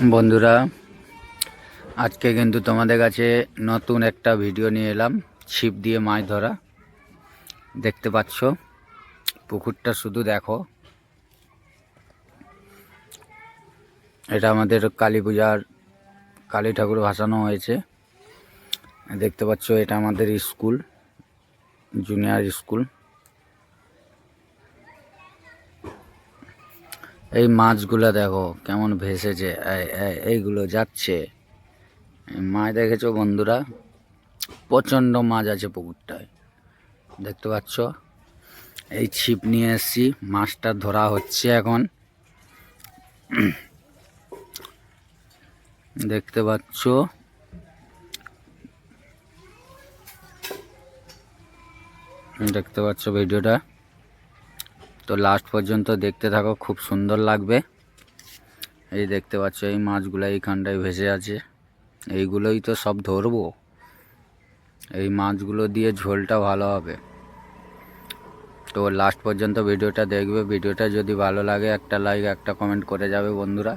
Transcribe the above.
বন্ধুরা, আজকে কিন্তু তোমাদের কাছে নতুন একটা ভিডিও নিয়ে এলাম, ছিপ দিয়ে মাছ ধরা। দেখতে পাচ্ছ, পুকুরটা শুধু দেখো। এটা আমাদের কালী পূজার, কালী ঠাকুর ভাসানো হয়েছে। দেখতে পাচ্ছ, এটা আমাদের স্কুল, জুনিয়র স্কুল। এই মাছগুলো দেখো কেমন ভেসেছে, এই- এই- এইগুলো যাচ্ছে। মাছ দেখেছ বন্ধুরা? প্রচণ্ড মাছ আছে পুকুরটায়। দেখতে পাচ্ছ? এই ছিপ নিয়ে এসছি, মাছটা ধরা হচ্ছে এখন। দেখতে পাচ্ছ? দেখতে পাচ্ছ ভিডিওটা? তো লাস্ট পর্যন্ত দেখতে থাকো, খুব সুন্দর লাগবে। এই দেখতে পাচ্ছ, এই মাছগুলো এইখানটায় ভেসে আছে। এইগুলোই তো সব ধরবো। এই মাছগুলো দিয়ে ঝোলটা ভালো হবে। তো লাস্ট পর্যন্ত ভিডিওটা দেখবে। ভিডিওটা যদি ভালো লাগে, একটা লাইক একটা কমেন্ট করে যাবে বন্ধুরা।